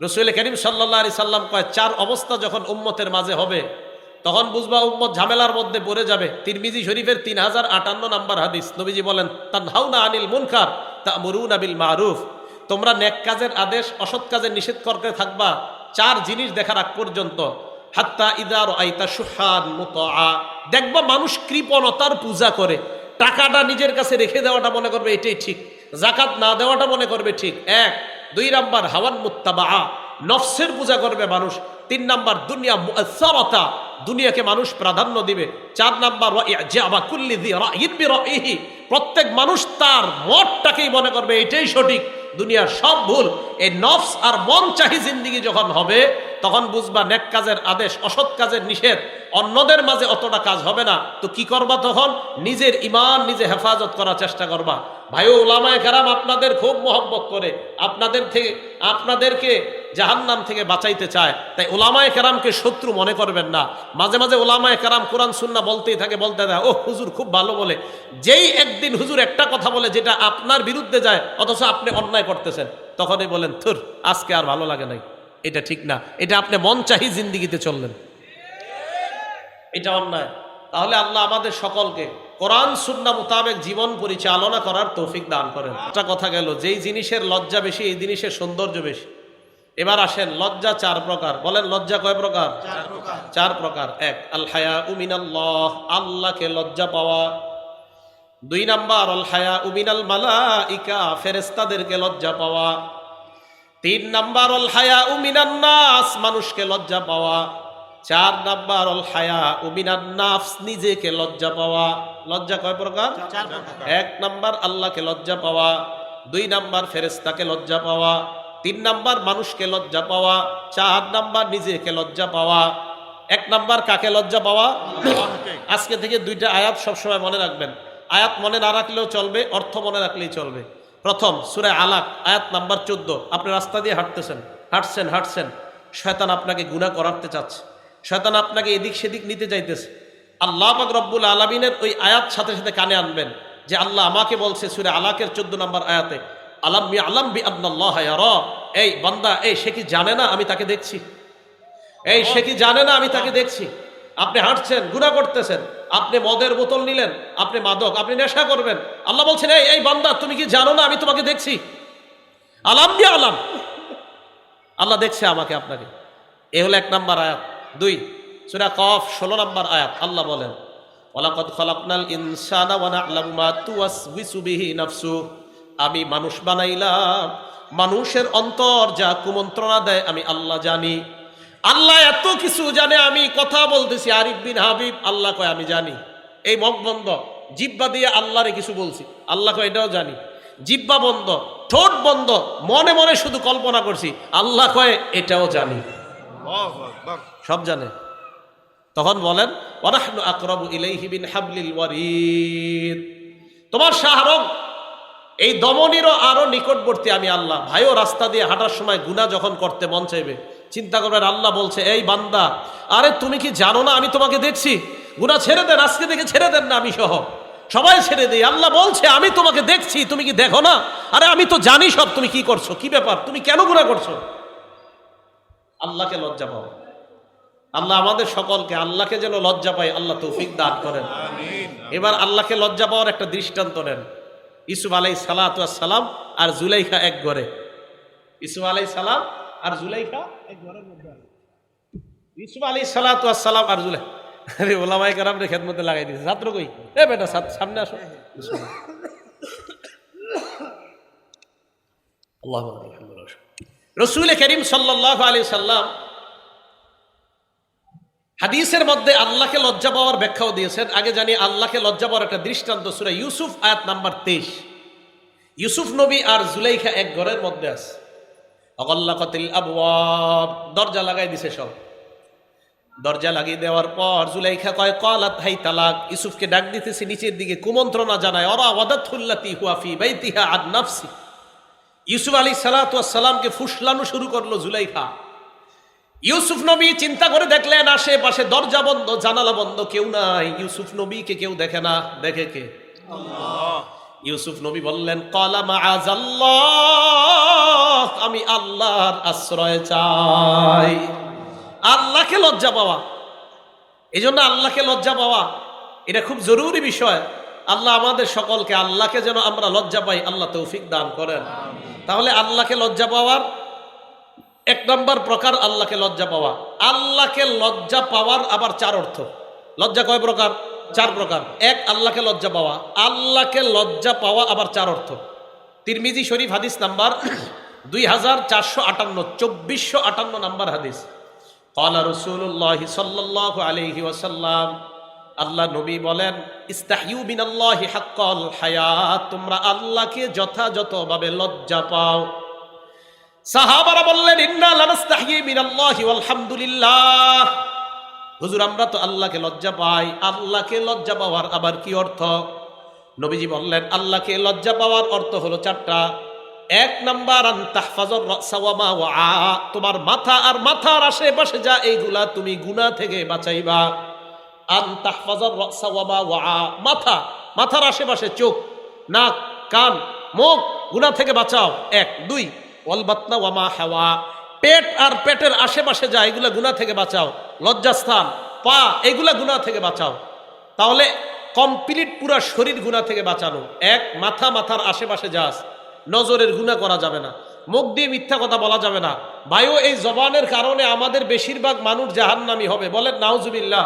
রসুল করিম সাল্লাহ আলি সাল্লাম কয়, চার অবস্থা যখন উম্মতের মাঝে হবে, তখন বুঝবা উম্মত ঝামেলার মধ্যে পড়ে যাবে। তিরমিজি শরীফের তিন হাজার আটান্ন নাম্বার হাদিস, নবীজি বলেন, তানহাউনা আনিল মুনকার তা মরুন আবিল মারুফ। তোমরা নেক কাজের আদেশ, অসৎ কাজের নিষেধ করতে থাকবা, চার জিনিস দেখার আগ পর্যন্ত। হাত্তা ইদার আইতা সুহান মুতআ। দেখবা মানুষ কৃপণতার পূজা করে, টাকাটা নিজের কাছে রেখে দেওয়াটা মনে করবে এটাই ঠিক জাকাত না দেওয়াটা মনে করবে ঠিক। এক দুই নাম্বার হাওয়ান মুত্তাবা নফসের পূজা করবে মানুষ। তিন নাম্বার দুনিয়া মুআসসারাতা, দুনিয়াকে মানুষ প্রাধান্য দিবে। চার নাম্বার প্রত্যেক মানুষ তার মতটাকেই মনে করবে, এটাই সঠিক। দুনিয়ার সব ভুল। এই নফস আর মন চাহি জিন্দিগি যখন হবে, তখন বুঝবা নেক কাজের আদেশ, অসৎ কাজের নিষেধ। অন্যদের মাঝে অতটা কাজ হবে না। তো কি করবা তখন? নিজের ইমান নিজে হেফাজত করার চেষ্টা করবা। ভাই ওলামায় কারাম আপনাদের খুব মহব্বত করে, আপনাদের থেকে আপনাদেরকে জাহান্নাম থেকে বাঁচাইতে চায়। তাই ওলামায় কারামকে শত্রু মনে করবেন না। মাঝে মাঝে ওলামায় কারাম কোরআন সুন্না বলতেই থাকে, বলতে দেয় ও হুজুর খুব ভালো বলে। যেই একদিন হুজুর একটা কথা বলে, যেটা আপনার বিরুদ্ধে যায়, অথচ আপনি অন্যায় করতেছেন, তখনই বলেন, থুর, আজকে আর ভালো লাগে নাই। এটা ঠিক না। এটা আপনি মন চাহি জিন্দিগিতে চললেন। এটা অন্যায়। তাহলে আল্লাহ আমাদের সকলকে কোরআন সুন্না মোতাবেক জীবন পরিচালনা করার তৌফিক দান করেন। একটা কথা গেল যেই জিনিসের লজ্জা বেশি এই জিনিসের সৌন্দর্য বেশি। এবার আসেন লজ্জা চার প্রকার। বলেন লজ্জা কয় প্রকার? চার প্রকার। এক আল হায়া উমিনাল্লাহ আল্লাহকে লজ্জা পাওয়া। দুই নাম্বার অল হায়া মালা ইকা ফেরেস্তাদেরকে লজ্জা পাওয়া। তিন নাম্বার অল হায়া উমিনান্নাস মানুষকে লজ্জা পাওয়া। চার নাম্বার অল হায়া। উমিনান্নাফস নিজেকে লজ্জা পাওয়া। লজ্জা কয় প্রকার? এক নাম্বার আল্লাহকে লজ্জা পাওয়া দুই নাম্বার ফেরেস্তাকে লজ্জা পাওয়া তিন নাম্বার মানুষকে লজ্জা পাওয়া চার নাম্বার নিজেকে লজ্জা পাওয়া। এক নাম্বার কাকে লজ্জা পাওয়া? আজকে থেকে দুইটা আয়াত সবসময় মনে রাখবেন। আয়াত মনে না রাখলেও চলবে অর্থ মনে রাখলেই চলবে। প্রথম সুরে আলাক আয়াত নাম্বার চোদ্দ। আপনি রাস্তা দিয়ে হাঁটতেছেন হাঁটছেন হাঁটছেন। শয়তান আপনাকে গুণা করাতে চাচ্ছে। শয়তান আপনাকে এদিক সেদিক নিতে চাইতেছে আল্লাহ পাক রব্বুল আলমিনের ওই আয়াত সাথে সাথে কানে আনবেন যে আল্লাহ আমাকে বলছে সুরে আলাকের চোদ্দ নম্বর আয়াতে, আলাম বি আলাম বি আল্লাহ এই বান্দা, এই সে কি জানে না আমি তাকে দেখছি? এই সে কি জানে না আমি তাকে দেখছি? আপনি হাঁটছেন গুণা করতেছেন, আপনি মদের বোতল নিলেন, আপনি মাদক, আপনি নেশা করবেন। আল্লাহ বলছেন, এই এই বান্দা, তুমি কি জানো না আমি তোমাকে দেখছি? আলাম বি আলাম আল্লাহ দেখছে আমাকে আপনাকে। এ হলো এক নাম্বার আয়াত। দুই, সুরা কফ ষোলো নাম্বার আয়াত, আল্লাহ বলেন ওলাকদ খলাকনাল ইনসানা ওয়া না'লামু মা তুওয়াসবিসু বিহি নাফসু। আমি মানুষ বানাইলাম, মানুষের অন্তর যা কুমন্ত্রণা দেয় আমি আল্লাহ জানি। আল্লাহ এত কিছু জানে, আমি কথা বলতেছি, আরিফ বিন হাবিব, আল্লাহ কয়, আমি জানি। এই মগ বন্ধ, জিব্বা দিয়ে আল্লাহরে কিছু বলছি, আল্লাহ কয়, এটাও জানি। জিব্বা বন্ধ, ঠোঁট বন্ধ, মনে মনে শুধু কল্পনা করছি, আল্লাহ কয়, এটাও জানি। সব জানে। তখন বলেন ওরাহনু আকরাবু ইলাইহি বিন হাবলিল ওয়ারিদ। তোমার শাহরং এই দমনিরও আরও নিকটবর্তী আমি আল্লাহ। ভাইও রাস্তা দিয়ে হাঁটার সময় গুনাহ যখন করতে মন চাইবে, চিন্তা করবেন, আল্লাহ বলছে, এই বান্দা, আরে তুমি কি জানো না আমি তোমাকে দেখছি? গুনাহ ছেড়ে দেন, আজকে দেখে ছেড়ে দেন না আমি সহ। সবাই ছেড়ে দিই, আল্লাহ বলছে, আমি তোমাকে দেখছি, তুমি কি দেখো না? আরে আমি তো জানি সব, তুমি কি করছ? কি ব্যাপার? তুমি কেন গুনাহ করছ? আল্লাহকে লজ্জা পাও। আল্লাহ আমাদের সকলকে আল্লাহকে যেন লজ্জা পাই আল্লাহ তৌফিক দান করেন। এবার আল্লাহকে লজ্জা পাওয়ার একটা দৃষ্টান্ত নেন। ইসুফ আলাই সালাম আর জুলাইখা এক ঘরে। ইসুফ আলাই সালাম আর জুলাইখা এক ঘরের মধ্যে ইসুফ সালাম আর জুলাই আরে ওলামাই কারাম রে খেদমতে লাগাই দিয়েছে ছাত্র কই? এ বেটা সামনে আসো। আল্লাহ রসুল করিম সাল্লাহ আলী সাল্লাম হাদিসের মধ্যে আল্লাহকে লজ্জা পাওয়ার ব্যাখ্যাও দিয়েছেন। আগে জানি আল্লাহকে লজ্জা পাওয়ার একটা দৃষ্টান্ত সুরা ইউসুফ, আয়াত নাম্বার তেইশ। ইউসুফ নবী আর জুলাইখা এক ঘরের মধ্যে আছে। অকল্লাকতিল আবওয়াব, দরজা লাগাই দিছে সব। দরজা লাগিয়ে দেওয়ার পর জুলাইখা কয়, কলাত, হাই তালাক। ইউসুফকে ডাক দিতেছে, নিচের দিকে কুমন্ত্রণা জানায় ওরা ওয়াদাতুল্লাতি হুয়াফি বাইতিহা আদ নাফসি। ইউসুফ আলী সালাতামকে ফুসলানো শুরু করল জুলাইখা। ইউসুফ নবী চিন্তা করে দেখলেন আশেপাশে দরজা বন্ধ জানালা বন্ধ কেউ নাই। ইউসুফ নবীকে কেউ দেখে না। দেখে কে? ইউসুফ নবী বললেন আমি আল্লাহর আশ্রয় চাই। আল্লাহকে লজ্জা পাওয়া। এই জন্য আল্লাহকে লজ্জা পাওয়া এটা খুব জরুরি বিষয়। আল্লাহ আমাদের সকলকে আল্লাহকে যেন আমরা লজ্জা পাই আল্লাহ তৌফিক দান করেন। তাহলে আল্লাহকে লজ্জা পাওয়ার এক নম্বর প্রকার আল্লাহকে লজ্জা পাওয়া। আল্লাহকে লজ্জা পাওয়ার আবার চার অর্থ। লজ্জা কয় প্রকার? চার প্রকার। এক, আল্লাহকে লজ্জা পাওয়া। আল্লাহকে লজ্জা পাওয়া আবার চার অর্থ। তিরমিজি শরীফ হাদিস নাম্বার দুই হাজার চারশো আটান্ন, চব্বিশশো আটান্ন নাম্বার হাদিস। কলা রসুল্লাহ সাল্লাহ আলহি ওয়াসাল্লাম, আল্লাহ নবী বলেন ইস্তাহিউ হাক্কল তোমরা আল্লাহকে যথাযথভাবে লজ্জা পাও। সাহাবারা বললেন আলহামদুলিল্লাহ হুজুর, আমরা তো আল্লাহকে লজ্জা পাই। আল্লাহকে লজ্জা পাওয়ার আবার কি অর্থ? নবীজি বললেন, আল্লাহকে লজ্জা পাওয়ার অর্থ হলো চারটা। এক নাম্বার তোমার মাথা আর মাথার আশেপাশে যা এইগুলা, তুমি গুনাহ থেকে বাঁচাইবা। মাথা, মাথার আশেপাশে চোখ, নাক, কান, মুখ, গুনাহ থেকে বাঁচাও। এক, দুই ওয়ালবাতনা ওয়ামা হাওয়া। পেট আর পেটের আশেপাশে যা এগুলা গুনাহ থেকে বাঁচাও। লজ্জাস্থান পা এগুলা গুনাহ থেকে বাঁচাও। তাহলে কমপ্লিট পুরা শরীর গুনাহ থেকে বাঁচানো। এক মাথা মাথার আশেপাশে যাস। নজরের গুণা করা যাবে না। মুখ দিয়ে মিথ্যা কথা বলা যাবে না। বায়ু এই জবানের কারণে আমাদের বেশিরভাগ মানুষ জাহান্নামি হবে। বলেন নাউজুবিল্লাহ।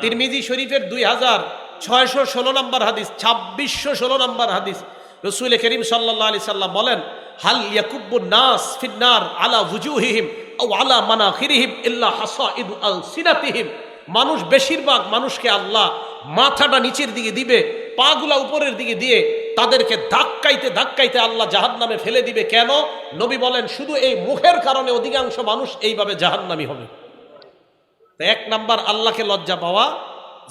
তিরমিজি শরীফের দুই হাজার ছয়শো ষোলো নম্বর হাদিস ছাব্বিশশো ষোলো নম্বর হাদিস। রসুল করিম সাল্লাহ আলি সাল্লাম বলেন হাল ইয়াকুব্বু নাস ফিন্নার আলা আলা মানাখিরিহিম ইল্লা হাসাইদু আল সিনাতিহিম। মানুষ বেশিরভাগ মানুষকে আল্লাহ মাথাটা নিচের দিকে দিবে, পাগুলা উপরের দিকে দিয়ে তাদেরকে ধাক্কাইতে ধাক্কাইতে আল্লাহ জাহান্নামে ফেলে দিবে। কেন? নবী বলেন, শুধু এই মুখের কারণে অধিকাংশ মানুষ এইভাবে জাহান্নামি হবে। এক নাম্বার, আল্লাহকে লজ্জা পাওয়া,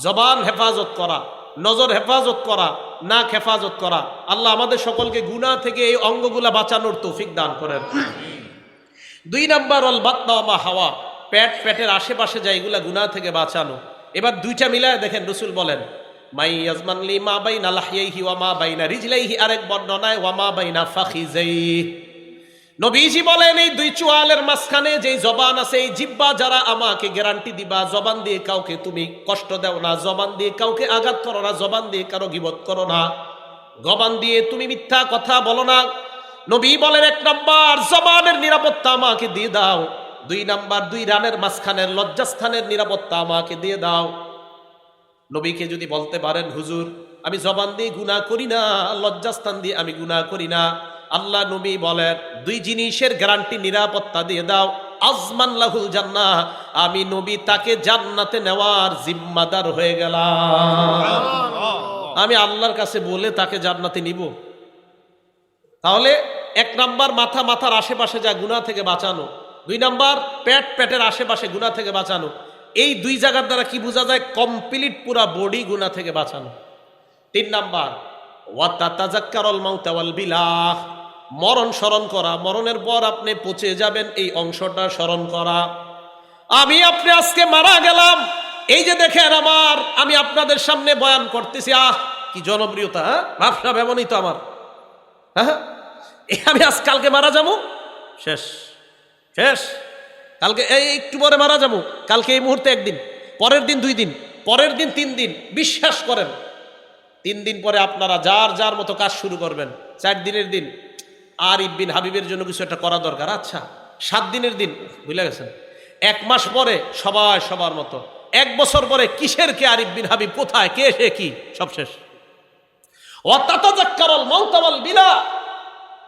জবান হেফাজত করা। নজর হেফাজত করা, নাক হেফাজত করা। আল্লাহ আমাদের সকলকে গুনাহ থেকে এই অঙ্গগুলা বাঁচানোর তৌফিক দান করেন। দুই নাম্বার অল বাতনা হাওয়া। প্যাট পেটের আশেপাশে যা এগুলা গুনাহ থেকে বাঁচানো। এবার দুইটা মিলায় দেখেন রসুল বলেন, মাই ইয়াজমানলি মা বাইনা লাহিয়াইহি ওয়া মা বাইনা রিজলাইহি। আরেক বর্ণনায়, ওয়া মা বাইনা ফাখিজাইহি নবীজি বলেন, এই দুই চোয়ালের মাঝখানে যে জবান আছে, এই জিব্বা যারা আমাকে গ্যারান্টি দিবা, জবান দিয়ে কাউকে তুমি কষ্ট দাও না, জবান দিয়ে কাউকে আঘাত করো না, জবান দিয়ে কারও গিবত করো না। জবান দিয়ে তুমি মিথ্যা কথা বলো না। নবী বলেন, এক নাম্বার, জবানের নিরাপত্তা আমাকে দিয়ে দাও। দুই নাম্বার, দুই রানের মাঝখানের লজ্জাস্থানের নিরাপত্তা আমাকে দিয়ে দাও। নবীকে যদি বলতে পারেন, হুজুর, আমি জবান দিয়ে গুণা করি না, লজ্জাস্থান দিয়ে আমি গুনাহ করি না। আল্লাহ নবী বলেন দুই জিনিসের গ্যারান্টি নিরাপত্তা দিয়ে দাও আজমান লাহুল জান্না আমি নবী তাকে জান্নাতে নেওয়ার জিম্মাদার হয়ে গেলাম। আমি আল্লাহর কাছে বলে তাকে জান্নাতে নিব। তাহলে এক নাম্বার মাথা মাথার আশেপাশে যা গুণা থেকে বাঁচানো দুই নাম্বার পেট পেটের আশেপাশে গুণা থেকে বাঁচানো এই দুই জায়গার দ্বারা কি বোঝা যায়? কমপ্লিট পুরা বডি গুণা থেকে বাঁচানো। তিন নাম্বার ওয়াতাজাক্কারল মাউতাওয়াল বিলাহ। মরণ স্মরণ করা, মরণের পর আপনি পচে যাবেন, এই অংশটা স্মরণ করা। আমি আপনি আজকে মারা গেলাম। এই যে দেখেন আমার, আমি আপনাদের সামনে বয়ান করতেছি। আহ, কি জনপ্রিয়তা হ্যাঁ? ভাবসা এমনই তো আমার। হ্যাঁ? আমি আজ কালকে মারা যাব? শেষ শেষ। কালকে এই একটু পরে মারা যাব। কালকে এই মুহূর্তে একদিন, পরের দিন দুই দিন, পরের দিন তিন দিন, বিশ্বাস করেন। তিন দিন পরে আপনারা যার যার মতো কাজ শুরু করবেন। চার দিনের দিন আর ইবিন হাবিবের জন্য কিছু একটা করা দরকার। আচ্ছা সাত দিনের দিন, বুঝলে গেছেন? এক মাস পরে সবাই সবার মতো। এক বছর পরে কিসের কে আরিফ বিন হাবিব? কোথায়? কে, সে কি? সব শেষ। বিলা।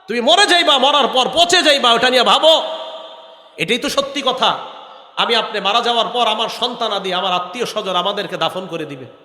তুমি মরে যাইবা, মরার পর পচে যাইবা, ওটা নিয়ে ভাবো। এটাই তো সত্যি কথা। আমি আপনি মারা যাওয়ার পর আমার সন্তান আদি আমার আত্মীয় স্বজন আমাদেরকে দাফন করে দিবে।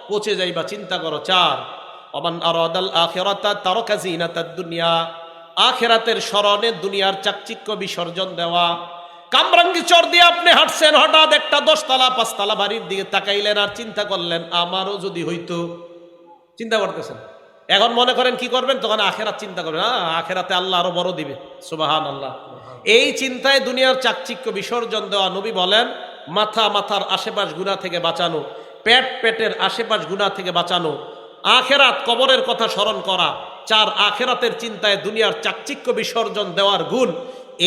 পচে যাইবা চিন্তা করো, চার অমান আরাদাল আখিরাতা তারাকা জিনাতাদ দুনিয়া, আখিরাতের স্মরণে দুনিয়ার চাকচিক্য বিসর্জন দেওয়া। কামরাঙ্গি চর দিয়ে আপনি হাঁটছেন, হঠাৎ একটা দশতলা, পাঁচতলা বাড়ির দিকে তাকাইলেন আর চিন্তা করলেন, আমারও যদি হইতো। চিন্তা করতেছেন? এখন মনে করেন কি করবেন? তখন আখেরাত চিন্তা করবেন হ্যাঁ আখেরাতে আল্লাহ আরও বড় দিবে। সুবাহান আল্লাহ এই চিন্তায় দুনিয়ার চাকচিক্য বিসর্জন দেওয়া নবী বলেন, মাথা মাথার আশেপাশ গুণা থেকে বাঁচানো। পেট পেটের আশেপাশ গুণা থেকে বাঁচানো। আখেরাত কবরের কথা স্মরণ করা, চার আখেরাতের চিন্তায় দুনিয়ার চাকচিক্য বিসর্জন দেওয়ার গুণ,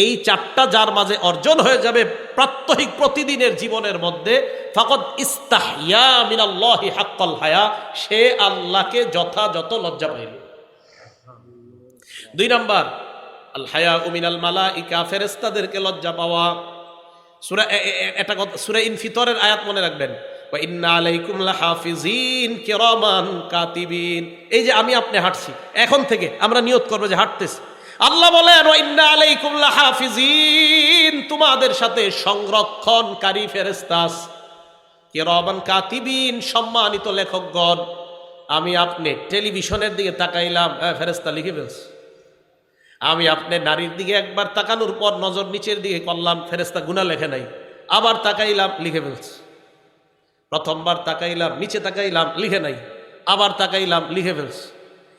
এই চারটা যার মাঝে অর্জন হয়ে যাবে প্রাত্যহিক প্রতিদিনের জীবনের মধ্যে ফকত ইস্তাহিয়া মিনাল্লাহি হাক্কল হায়া, সে আল্লাহকে যথাযথ লজ্জা পাইল দুই নম্বর, আল হায়া উমিনাল মালা ইকা ফেরেস্তাদেরকে লজ্জা পাওয়া। সুরা এটা কথা সুরা ইন ফিতরের আয়াত মনে রাখবেন। ইন্না আলাইকুম লাহাফিজিন, কিরামান, কাতিবিন। এই যে আমি আপনি হাঁটছি, এখন থেকে আমরা নিয়ত করব যে হাঁটতেছি। আল্লাহ বলেন ইন্না আলাইকুম লাহাফিজিন, তোমাদের সাথে সংরক্ষণকারী ফেরেস্তাস কিরামান, কাতিবিন, সম্মানিত লেখকগণ, আমি আপনি টেলিভিশনের দিকে তাকাইলাম হ্যাঁ ফেরেস্তা লিখে ফেলছি। আমি আপনি নারীর দিকে একবার তাকানোর পর নজর নিচের দিকে করলাম ফেরেস্তা গুণা লেখে নাই। আবার তাকাইলাম, লিখে ফেলছি। প্রথমবার তাকাইলাম, নিচে তাকাইলাম, লিখে নাই। আবার তাকাইলাম, লিখে ফেলছি।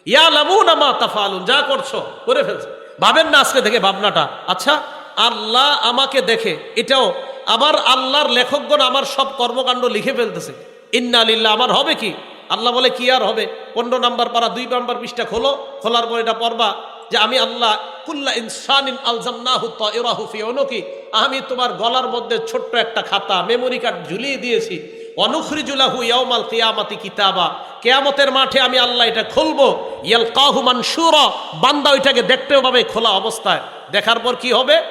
ইয়া লামুন আমা তাফালুন, যা করছ, করে ফেলছে। ভাবেন না আজকে থেকে ভাবনাটা। আচ্ছা আল্লাহ আমাকে দেখে, এটাও আবার আল্লাহর লেখকগণ আমার সব কর্মকাণ্ড লিখে ফেলতেছে। ইন্না লিল্লাহ, আমার হবে কি? আল্লাহ বলে, কি আর হবে? পনেরো নাম্বার পারা, দুই নাম্বার পৃষ্ঠা খোলো। খোলার পর এটা পড়বা যে, আমি আল্লাহ কুল্লা ইনসানিন আলজামনাহু তাইরাহু ফি উনুকি। আমি তোমার গলার মধ্যে ছোট্ট একটা খাতা মেমোরি কার্ড ঝুলিয়ে দিয়েছি। অনুখরিজুলাহু ইয়াউমাল কিয়ামাতি কিতাবা। কেয়ামতের মাঠে আমি আল্লাহ এটা খুলবো। ইয়ালকাহু মানশুরা। বান্দা ওইটাকে দেখতেও পাবে খোলা অবস্থায়। দেখার পর কি হবে?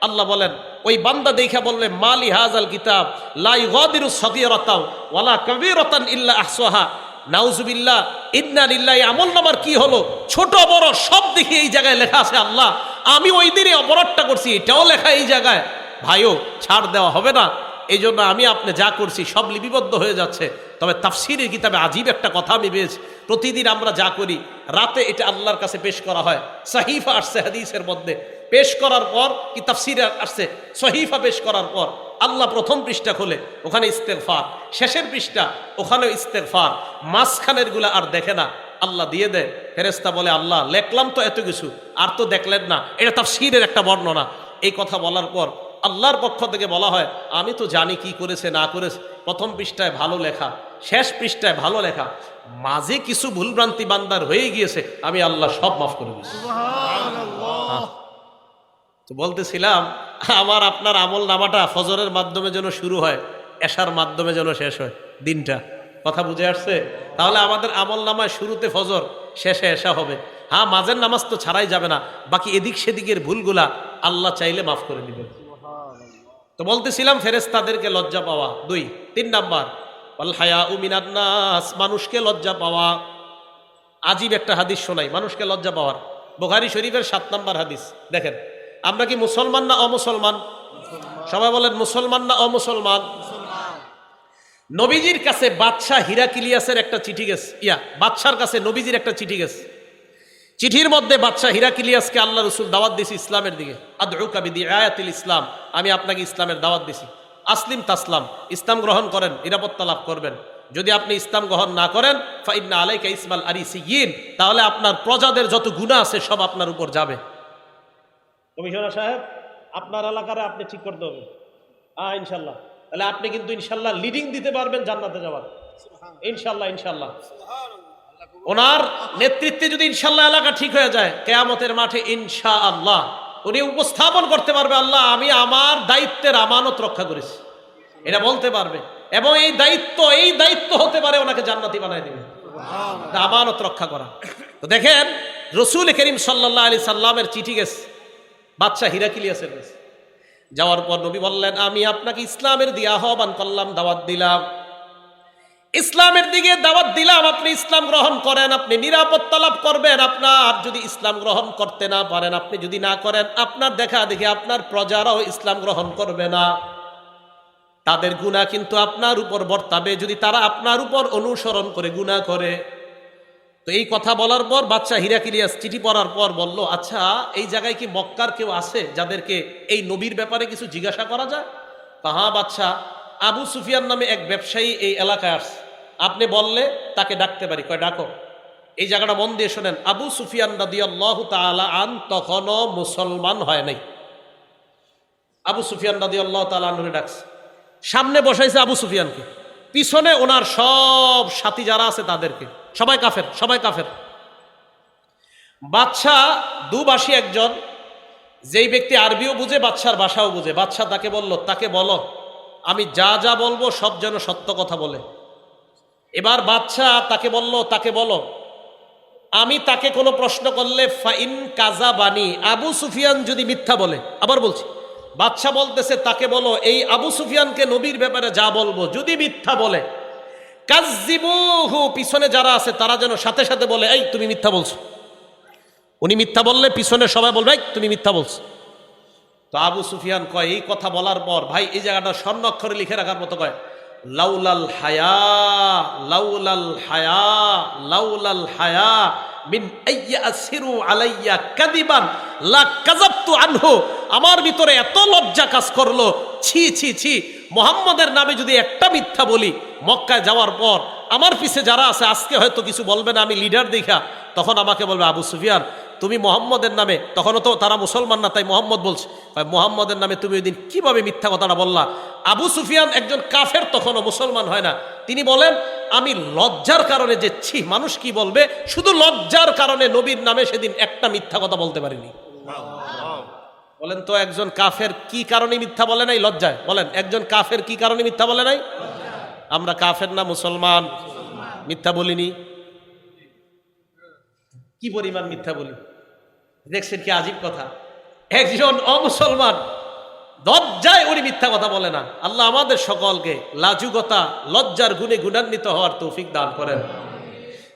আল্লাহ বলেন, ওই বান্দা দেখা বললে, মালি হাজাল কিতাব, লা ইগাদিরু সগীরাতাও, ওয়ালা কবীরাতান ইল্লা আহসাহা। নাউজুবিল্লাহ, ইন্না লিল্লাহি। আমল নামার কি হলো? ছোট, বড়, সব দেখি এই জায়গায় লেখা আছে আল্লাহ। আমি ওই দিনে অপরাধটা করছি, এটাও লেখা এই জায়গায়। ভাইও, ছাড় দেওয়া হবে না। এই জন্য আমি আপনি যা করছি সব লিপিবদ্ধ হয়ে যাচ্ছে। তবে তাফসিরের কিতাবে আজীব একটা কথা আমি পেয়েছি। প্রতিদিন আমরা যা করি, রাতে এটা আল্লাহর কাছে পেশ করা হয়। সাহিফা আসছে হাদিসের মধ্যে। পেশ করার পর কি তাফসিরে আসছে? সহিফা পেশ করার পর আল্লাহ প্রথম পৃষ্ঠা খোলে, ওখানে ইস্তেগফার। শেষের পৃষ্ঠা, ওখানেও ইস্তেগফার। মাঝখানেরগুলা আর দেখে না। আল্লাহ দিয়ে দেয়। ফেরেস্তা বলে, আল্লাহ, লেখলাম তো এত কিছু। আর তো দেখলেন না। এটা তাফসিরের একটা বর্ণনা। এই কথা বলার পর আল্লাহর পক্ষ থেকে বলা হয় আমি তো জানি কি করেছে না করেছে। প্রথম পৃষ্ঠায় ভালো লেখা শেষ পৃষ্ঠায় ভালো লেখা। মাঝে কিছু ভুলভ্রান্তি বান্দার হয়ে গিয়েছে আমি আল্লাহ সব মাফ করে দিয়েছি। তো বলতেছিলাম আমার আপনার আমল নামাটা ফজরের মাধ্যমে যেন শুরু হয় এশার মাধ্যমে যেন শেষ হয় দিনটা। কথা বুঝে আসছে? তাহলে আমাদের আমল নামায় শুরুতে ফজর শেষে এসা হবে। হ্যাঁ মাঝের নামাজ তো ছাড়াই যাবে না বাকি এদিক সেদিকের ভুলগুলা আল্লাহ চাইলে মাফ করে দিবেন। তো বলতেছিলাম ফেরেস্তাদেরকে লজ্জা পাওয়া। দুই। তিন নাম্বার হায়া উমিনান্নাস মানুষকে লজ্জা পাওয়া। আজীব একটা হাদিস শোনাই, মানুষকে লজ্জা পাওয়ার। বোখারি শরীফের সাত নাম্বার হাদিস, দেখেন। আমরা কি মুসলমান না অমুসলমান? সবাই বলেন, মুসলমান না অমুসলমান? নবীজির কাছে বাদশাহ হিরাকিলিয়াসের একটা চিঠি গেছে। ইয়া, বাদশার কাছে নবীজির একটা চিঠি গেছে। চিঠির মধ্যে বাদশাহ হিরাকিলিয়াসকে আল্লাহ রসুল দাওয়াত দিছি ইসলামের দিকে। আয়াতিল ইসলাম, আমি আপনাকে ইসলামের দাওয়াত দিছি। আসলিম তাসলাম, ইসলাম গ্রহণ করেন, নিরাপত্তা লাভ করবেন। যদি আপনি ইসলাম গ্রহণ না করেন, ফাইন্না আলাইকা ইসমাল আরি সিগিন তাহলে আপনার প্রজাদের যত গুণা আছে সব আপনার উপর যাবে। কমিশনার সাহেব, আপনার এলাকারে আপনি ঠিক করতে হবে। হ্যাঁ ইনশাল্লাহ। তাহলে আপনি কিন্তু ইনশাল্লাহ লিডিং দিতে পারবেন জান্নাতে যাওয়ার। ইনশাল্লাহ ইনশাল্লাহ। ওনার নেতৃত্বে যদি ইনশাল্লাহ এলাকা ঠিক হয়ে যায়, কেয়ামতের মাঠে ইনশা আল্লাহ উনি উপস্থাপন করতে পারবে, আল্লাহ, আমি আমার দায়িত্বের আমানত রক্ষা করেছি। এটা বলতে পারবে। এবং এই দায়িত্ব এই দায়িত্ব হতে পারে ওনাকে জান্নাতি বানায় দিবে। আমানত রক্ষা করা। তো দেখেন, রসুল করিম সাল্লাহ আলি সাল্লামের চিঠি গেছে। বাচ্চা হিরাকিলিয়াসের গেছে যাওয়ার পর নবী বললেন, আমি আপনাকে ইসলামের দিয়ে আহ্বান করলাম, দাওয়াত দিলাম। ইসলামের দিকে দাওয়াত দিলাম, আপনি ইসলাম গ্রহণ করেন, আপনি নিরাপত্তা লাভ করবেন, আপনার যদি ইসলাম গ্রহণ করতে না পারেন, আপনি যদি না করেন, আপনার দেখা দেখে আপনার প্রজারাও ইসলাম গ্রহণ করবে না। তাদের গুণা কিন্তু আপনার উপর বর্তাবে, যদি তারা আপনার উপর অনুসরণ করে গুণা করে। তো এই কথা বলার পর বাচ্চা হিরাকিলিয়াস চিঠি পড়ার পর বলল আচ্ছা এই জায়গায় কি মক্কার কেউ আছে যাদেরকে এই নবীর ব্যাপারে কিছু জিজ্ঞাসা করা যায়? হ্যাঁ বাচ্চা আবু সুফিয়ান নামে এক ব্যবসায়ী এই এলাকায় আসছে। আপনি বললে তাকে ডাকতে পারি। কয়, ডাকো। এই জায়গাটা মন দিয়ে শোনেন। আবু সুফিয়ান রাদিয়াল্লাহ তাআলা আন তখনও মুসলমান হয় নাই। আবু সুফিয়ান রাদিয়াল্লাহ তাআলা আনহুরে ডাকছে। সামনে বসাইছে আবু সুফিয়ানকে। পিছনে ওনার সব সাথী যারা আছে তাদেরকে। সবাই কাফের সবাই কাফের। বাচ্চা দুবাসী একজন। যেই ব্যক্তি আরবিও বুঝে বাচ্চার ভাষাও বুঝে। বাচ্চা তাকে বলল, তাকে বলো আমি যা যা বলব সব যেন সত্য কথা বলে। এবার বাচ্চা তাকে বলল তাকে বলো আমি তাকে কোনো প্রশ্ন করলে ফাইন কাজা বানি আবু সুফিয়ান যদি মিথ্যা বলে। আবার বলছি বাচ্চা বলতেছে তাকে বলো এই আবু সুফিয়ানকে নবীর ব্যাপারে যা বলব যদি মিথ্যা বলে কাজিবুহু পিছনে যারা আছে তারা যেন সাথে সাথে বলে এই তুমি মিথ্যা বলছো। উনি মিথ্যা বললে পিছনে সবাই বলবে "এই, তুমি মিথ্যা বলছো। তো আবু সুফিয়ান কয়, এই কথা বলার পর ভাই, এই জায়গাটা স্বর্ণ অক্ষরে লিখে রাখার মতো কয়, লাউলাল হায়া লাউলাল হায়া লাউলাল হায়া, মিন আসিরু আলাইয়া কাদিবান, লা কাযাবতু আনহু। আমার ভিতরে এত লজ্জা কাজ করল। ছি ছি ছি, মোহাম্মদের নামে যদি একটা মিথ্যা বলি, মক্কায় যাওয়ার পর আমার পিছে যারা আছে, আজকে হয়তো কিছু বলবে না, আমি লিডার দেখা, তখন আমাকে বলবে আবু সুফিয়ান তুমি মোহাম্মদের নামে, তখনও তো তারা মুসলমান না, তাই মোহাম্মদ বলছে। মোহাম্মদের নামে তুমি ওই দিন কীভাবে মিথ্যা কথাটা বললা? আবু সুফিয়ান একজন কাফের তখনও মুসলমান হয় না। তিনি বলেন, আমি লজ্জার কারণে যে ছি, মানুষ কি বলবে? শুধু লজ্জার কারণে নবীর নামে সেদিন একটা মিথ্যা কথা বলতে পারিনি। বলেন তো, একজন কাফের কি কারণে মিথ্যা বলে নাই? লজ্জায়। বলেন, একজন কাফের কি কারণে মিথ্যা বলে নাই? আমরা কাফের না, মুসলমান। মিথ্যা বলিনি। কি পরিমাণ মিথ্যা বলি? দেখছেন কি আজীব কথা? একজন অমুসলমান লজ্জায় উনি মিথ্যা কথা বলে না। আল্লাহ আমাদের সকলকে লাজুকতা, লজ্জার গুণে গুণান্বিত হওয়ার তৌফিক দান করেন।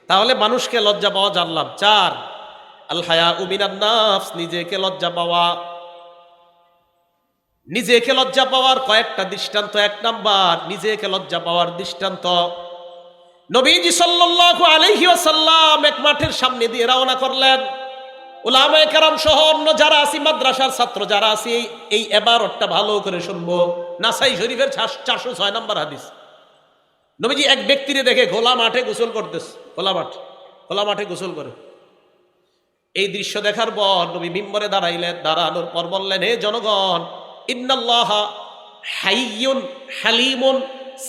তাহলে মানুষকে লজ্জা পাওয়া জানলাম। চার, আল হায়া উমিনান্নাফস নিজেকে লজ্জা পাওয়া। নিজেকে লজ্জা পাওয়ার কয়েকটা দৃষ্টান্ত, এক নাম্বার, নিজেকে লজ্জা পাওয়ার দৃষ্টান্ত। নবীজি সাল্লাল্লাহু আলাইহি ওয়াসাল্লাম এক মাঠের সামনে দিয়ে রওনা করলেন। উলামায়ে কেরাম সহ অন্য যারা আছি, মাদ্রাসার ছাত্র যারা আছি, এই এবারতটা ভালো করে শুনব। নাসাই শরীফের চারশো ছয় নম্বর হাদিস। নবীজি এক ব্যক্তিরে দেখে খোলা মাঠে গোসল করতেছে। খোলা মাঠ। খোলা মাঠে গোসল করে। এই দৃশ্য দেখার পর নবী মিম্বরে দাঁড়াইলেন। দাঁড়ানোর পর বললেন, হে জনগণ, ইন্নাল্লাহ হাইয়ুন হালিমুন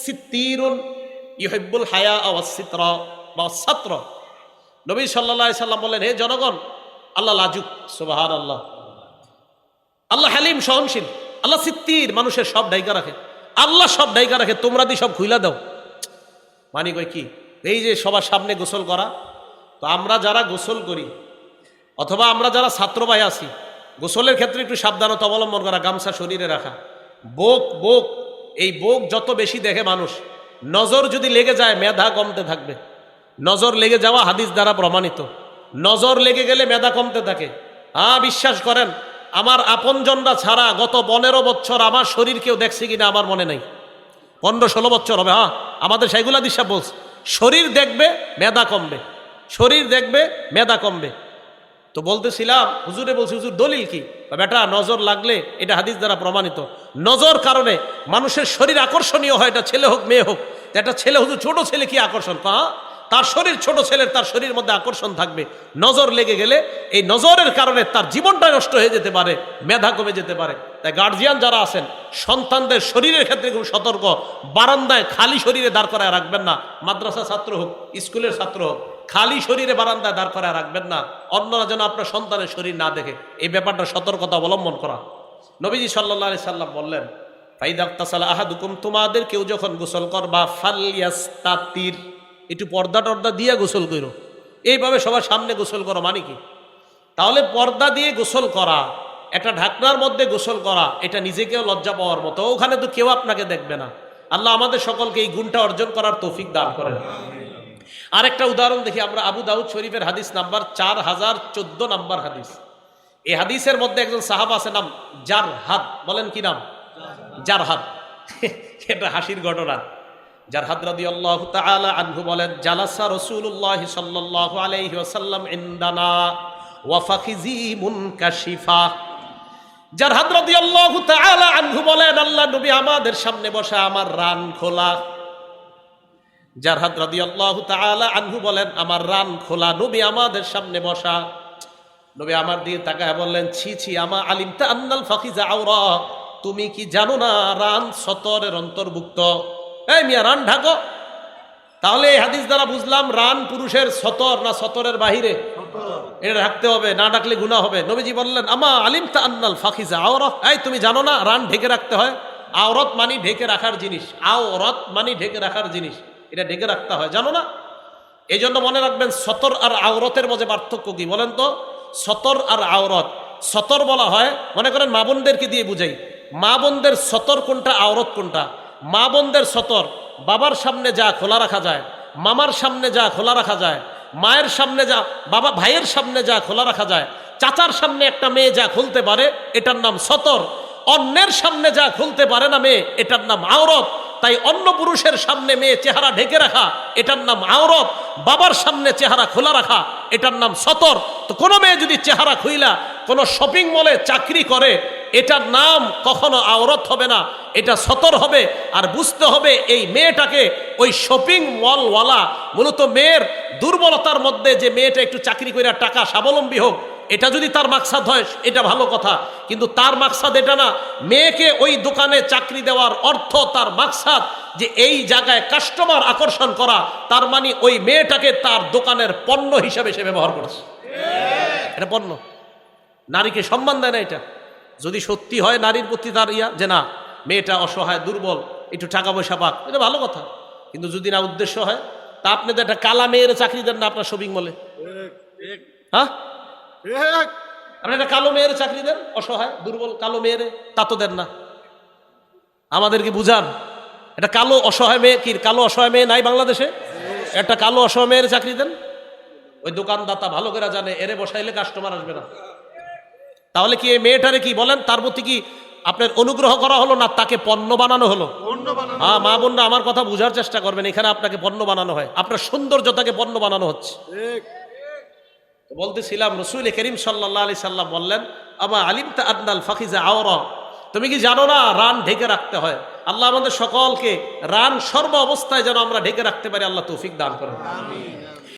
সিত্তিরুন ইহিব্বুল হায়া আওয়াসিত্র বা ছাত্র নবী সাল্লাহ সাল্লাম বললেন, হে জনগণ আল্লাহ লাজুক সুবাহান আল্লাহ আল্লাহ হালিম, সহনশীল। আল্লাহ সিত্তির মানুষের সব ডাইকা রাখে। আল্লাহ সব ডাইকা রাখে, তোমরা দিয়ে সব খুইলা দাও। মানি কই কি? এই যে সবার সামনে গোসল করা, তো আমরা যারা গোসল করি, অথবা আমরা যারা ছাত্র ভাই আছি, গোসলের ক্ষেত্রে একটু সাবধানতা অবলম্বন করা, গামছা শরীরে রাখা। বোক বোক, এই বোক যত বেশি দেখে মানুষ, নজর যদি লেগে যায়, মেধা কমতে থাকবে। নজর লেগে যাওয়া হাদিস দ্বারা প্রমাণিত। নজর লেগে গেলে মেধা কমতে থাকে। হ্যাঁ বিশ্বাস করেন, আমার আপনজনরা ছাড়া গত পনেরো বছর আমার শরীর কেউ দেখছে কিনা আমার মনে নেই। পনেরো ষোলো বছর হবে হ্যাঁ আমাদের সেইগুলা দিশা বলছে। শরীর দেখবে, মেধা কমবে। শরীর দেখবে, মেধা কমবে। তো বলতেছিলাম, হুজুরে বলছি, হুজুর, দলিল কি? বেটা, নজর লাগলে এটা হাদিস দ্বারা প্রমাণিত। নজর কারণে মানুষের শরীর আকর্ষণীয় হয়, এটা ছেলে হোক, মেয়ে হোক। একটা ছেলে, হুজুর, ছোট ছেলে কি আকর্ষণ? হ্যাঁ তার শরীর ছোট ছেলের, তার শরীর মধ্যে আকর্ষণ থাকবে। নজর লেগে গেলে এই নজরের কারণে তার জীবনটা নষ্ট হয়ে যেতে পারে, মেধা কমে যেতে পারে। তাই গার্জিয়ান যারা আছেন, সন্তানদের শরীরের ক্ষেত্রে খুব সতর্ক। বারান্দায় খালি শরীরে দাঁড় করায় রাখবেন না। মাদ্রাসা ছাত্র হোক, স্কুলের ছাত্র হোক, খালি শরীরে বারান্দায় দাঁড় করায় রাখবেন না। অন্যরা যেন আপনার সন্তানের শরীর না দেখে। এই ব্যাপারটা সতর্কতা অবলম্বন করা। নবীজি সাল্লাহ সাল্লাম বললেন ফাইদাক্তাসাল আহাদুকুম, তোমাদের কেউ যখন গোসল করবা ফালিয়াস্তাতির একটু পর্দা টর্দা দিয়ে গোসল করো। এইভাবে সবার সামনে গোসল করো মানে কি? তাহলে পর্দা দিয়ে গোসল করা, একটা ঢাকনার মধ্যে গোসল করা, এটা নিজেকেও লজ্জা পাওয়ার মতো। ওখানে তো কেউ আপনাকে দেখবে না। আল্লাহ আমাদের সকলকে এই গুণটা অর্জন করার তৌফিক দান করেন। আরেকটা উদাহরণ দেখি, আমরা আবু দাউদ শরীফের হাদিস নাম্বার চার হাজার চোদ্দ নাম্বার হাদিস। এই হাদিসের মধ্যে একজন সাহাব আছে, নাম জার হাত বলেন কি নাম? জার হাত এটা হাসির ঘটনা। যার হাত রাদি আল্লাহ তাআলা আনহু বলেন, জালাসা রসুল্লাহ সাল্লাল্লাহু আলাইহি ওয়াসাল্লাম ইনদানা ওয়া ফাখিজি মুনকাশিফা। যার হাত রাদি আল্লাহ তাআলা আনহু বলেন, আল্লাহ নবী আমাদের সামনে বসা আমার রান খোলা। যার হাত রাদি আল্লাহ তাআলা আনহু বলেন, আমার রান খোলা, নবী আমাদের সামনে বসা। নবী আমার দিয়ে তাকায় বললেন, ছি ছি, আমা আলিমতা আন্নাল ফাকিজা আওরা, তুমি কি জানো না রান সতরের অন্তর্ভুক্ত? এই মিয়া রান ঢাকো। তাহলে এই হাদিস দ্বারা বুঝলাম রান পুরুষের সতর না সতরের বাহিরে। এটা রাখতে হবে না ডাকলে গুণা হবে। নবীজি বললেন আমা আলিমতা আন্নাল ফাকিজা আওরা এই তুমি জানো না রান ঢেকে রাখতে হয়। আওরত মানি ঢেকে রাখার জিনিস। আওরত মানি ঢেকে রাখার জিনিস। এটা ঢেকে রাখতে হয় জানো না? এই জন্য মনে রাখবেন সতর আর আওরতের মধ্যে পার্থক্য কি বলেন তো? সতর আর আওরত। সতর বলা হয় মনে করেন মা বোনদেরকে দিয়ে বুঝাই। মা বোনদের সতর কোনটা আওরত কোনটা? মা বোনদের সতর, বাবার সামনে যা খোলা রাখা যায়, মামার সামনে যা খোলা রাখা যায়, মায়ের সামনে যা, বাবা, ভাইয়ের সামনে যা খোলা রাখা যায়, চাচার সামনে একটা মেয়ে যা খুলতে পারে, এটার নাম সতর। অন্যের সামনে যা খুলতে পারে না মেয়ে, এটার নাম আওরত তাই অন্য পুরুষের সামনে মেয়ে চেহারা ঢেকে রাখা, এটার নাম আওরত বাবার সামনে চেহারা খোলা রাখা, এটার নাম সতর। তো কোনো মেয়ে যদি চেহারা খুইলা, কোনো শপিং মলে চাকরি করে এটার নাম কখনো আওরত হবে না, এটা সতর হবে। আর বুঝতে হবে এই মেয়েটাকে ওই শপিং মলওয়ালা মূলত মেয়ের দুর্বলতার মধ্যে যে মেয়েটা একটু চাকরি করে টাকা স্বাবলম্বী হোক, এটা যদি তার মাকসাদ হয়, এটা ভালো কথা। কিন্তু তার মাকসাদ এটা না, মেয়েকে ওই দোকানে চাকরি দেওয়ার অর্থ তার মাকসাদ যে এই জায়গায় কাস্টমার আকর্ষণ করা, তার মানে ওই মেয়েটাকে তার দোকানের পণ্য হিসাবে সে ব্যবহার করেছে। এটা পণ্য। নারীকে সম্মান দেয় না এটা। যদি সত্যি হয় নারীর প্রতি তার ইয়া, যে না, মেয়েটা অসহায়, দুর্বল, একটু টাকা পয়সা পাক, এটা ভালো কথা। কিন্তু যদি না উদ্দেশ্য হয়, তা আপনি তো একটা কালা মেয়ের চাকরি দেন না আপনার শপিং মলে হ্যাঁ? আপনি একটা কালো মেয়ের চাকরি দেন, অসহায়, দুর্বল, কালো মেয়ের, তা তো দেন না। আমাদেরকে বুঝান, একটা কালো অসহায় মেয়ে কি, কালো অসহায় মেয়ে নাই বাংলাদেশে? একটা কালো অসহায় মেয়ের চাকরি দেন, ওই দোকানদাতা ভালো করে জানে, এরে বসাইলে কাস্টমার আসবে না। তাহলে কি এই মেয়েটারে কি বলেন? তার প্রতি কি আপনার অনুগ্রহ করা হলো না তাকে পণ্য বানানো হলো? হ্যাঁ মা বোনরা আমার কথা বুঝার চেষ্টা করবেন এখানে আপনাকে পণ্য বানানো হয়। আপনার সৌন্দর্যতাকে পণ্য বানানো হচ্ছে। বলতেছিলাম রসুল করিম সাল্লাহ আলি সাল্লাম বললেন আমা আলিম তা আদনাল ফাকিজা আওর? তুমি কি জানো না রান ঢেকে রাখতে হয়। আল্লাহ আমাদের সকলকে রান সর্ব অবস্থায় যেন আমরা ঢেকে রাখতে পারি আল্লাহ তৌফিক দান করেন।